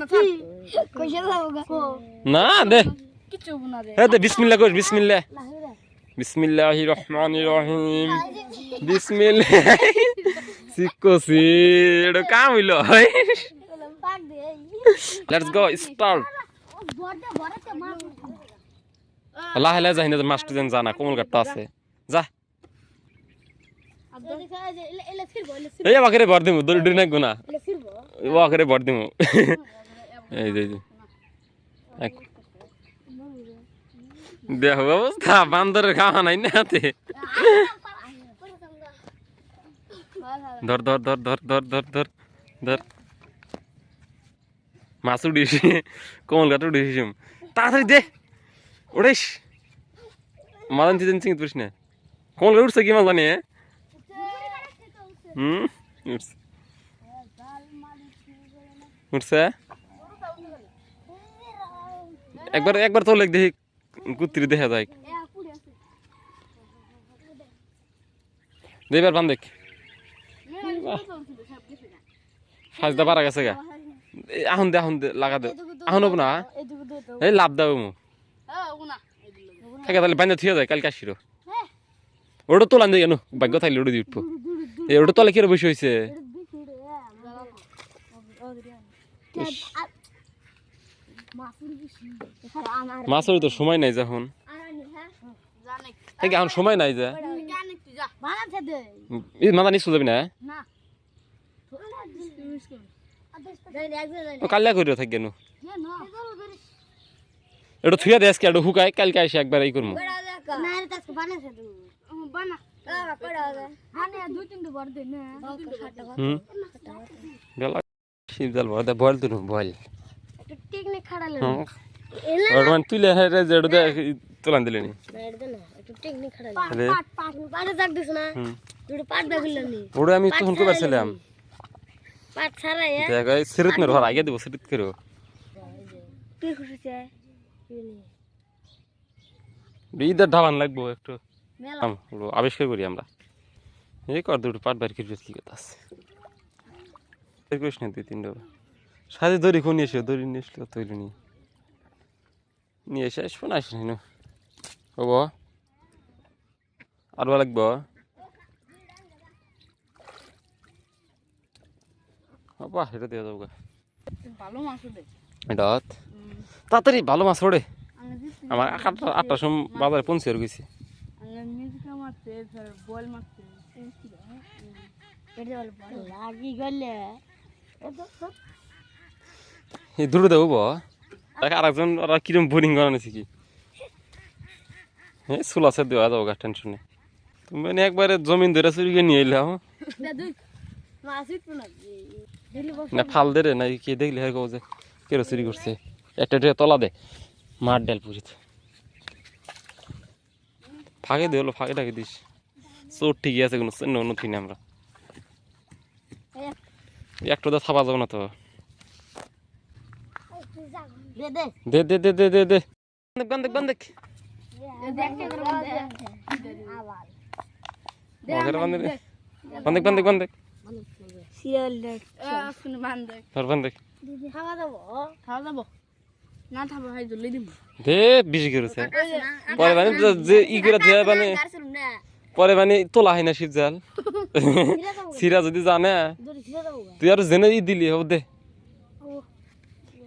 না থাক। কইছে যাব না দে। হব না রে হ্যাঁ দে বিসমিল্লাহ কর বিসমিল্লাহ। বিসমিল্লাহি রহমানির রহিম। বিসমিল্লাহ। সিকোসি এটা কাম হইল। পাক দে লেটস গো স্টার্ট লাহে লাহে যাই না মাস্টার যেন জানা কোমল গাট্টা আছে। যা। এই আমাকে ভর দিমু দড়ি না। এলে ফিরবো। ভর দিমু। এই যে এই। যে। এক- দেহ অবস্থা বান্দরের খাওয়া নাই না হাতে। ধর ধর ধর ধর ধর ধর ধর ধর। মাছ উড়িস কোমল গাছ উড়িস তাড়াতাড়ি দে, উড়িস। মাদান চিতেন চিংত পারিস না। কোমল গাছ উঠছে কি মাছ জানি হ্যাঁ? হুম? উঠছে উঠছে একবার একবার তো লেগ দেখি কুত্তিরি দেখা যায়। দেবার বান দেখ। ফাজদা পারা গেছে গা। আহুন দে আহুন দে, লাগা দে। আহুন হব না এই লাভ দাও মু। থাকে তাহলে বান্ধা থিয়ে যায় কালকে আসিরো। ওটা তোলান দিয়ে কেন ভাগ্য থাকলে ওটা উঠবো। এই ওটা তোলা কিরে বসে হয়েছে মাছের তো সময় নাই যখন এখন। সময় নাই যে? মাথা নিচু যাবি না হ্যাঁ? কাল্লা করি থাক কেন? এটা থুয়া দে আজকে এটা হুকায় কালকে এসে একবার এই করব বল বল তো বল। এখানে খাড়ালেন। হ্যাঁ। ওরমান জেড়ু দে দিলেনি। জেড়ু না একটু টেকনিক খাড়ালেন। পাট আগে দেব সিরিত করো তুই খুশি লাগবো একটু। আবিষ্কার করি আমরা। এই কর দুটো পাট বার করে কি দুই সাথে দড়ি কোন এসে দড়ি নিয়ে এসলে তৈরি নিয়ে। নিয়ে এসে শোনা আসি না। হব আর ভালো লাগবো বাবা। এটা দিয়ে যাব ভালো মাছ দে এটা তাড়াতাড়ি ভালো মাছ ওড়ে। আমার আটটা আটটার সময় বাজারে পৌঁছে গেছি। লাগি গলে। এই দূরে দেবো বা আর একজন ওরা কিরম বোরিং বানাইছে কি? হ্যাঁ সুলাসে দেওয়া যাব গা টেনশন নেই। তুমি মানে একবারে জমিন ধরে চুরিকে নিয়ে এলাম মাছ না ফাল দে রে না কে দেখলে হ্যাঁ যে কেরো চুরি করছে। একটা একটা তলা দে মার ডাল পুরিত। ফাঁকে দে হলো ফাঁকে টাকে দিস। চোর ঠিকই আছে কোনো নথি আমরা। একটু তো থাপা যাব না তো। দে দে। দে দে দে দে বন্ধক বন্ধক বন্ধক বন্ধক বন্ধক পরে মানে তোলা হয় না শিবজাল সিরা যদি জানে তুই আর জেনে দিলি হব দে।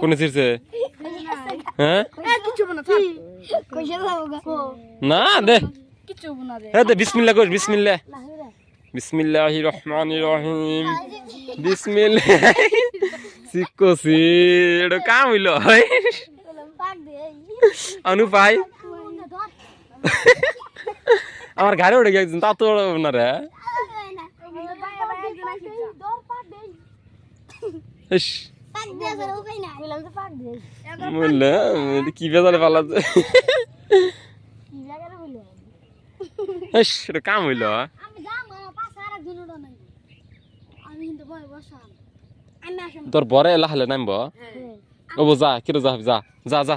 কোন ছিড়ছে? হ্যাঁ? না, দে। হ্যাঁ দে বিসমিল্লা কর বিসমিল্লা বিসমিল্লাহ। রহমান রহিম বিসমিল্লা সিকো সিড, কাম হইল অনু ভাই আমার ঘরে উঠে গেছে, তা তো না রে। নাই আমি কিন্তু ভয় বসাম আমি আসলাম তোর বরে লাহলে নামব? হ্যাঁ। ও যা কিরে যা যা যা যা।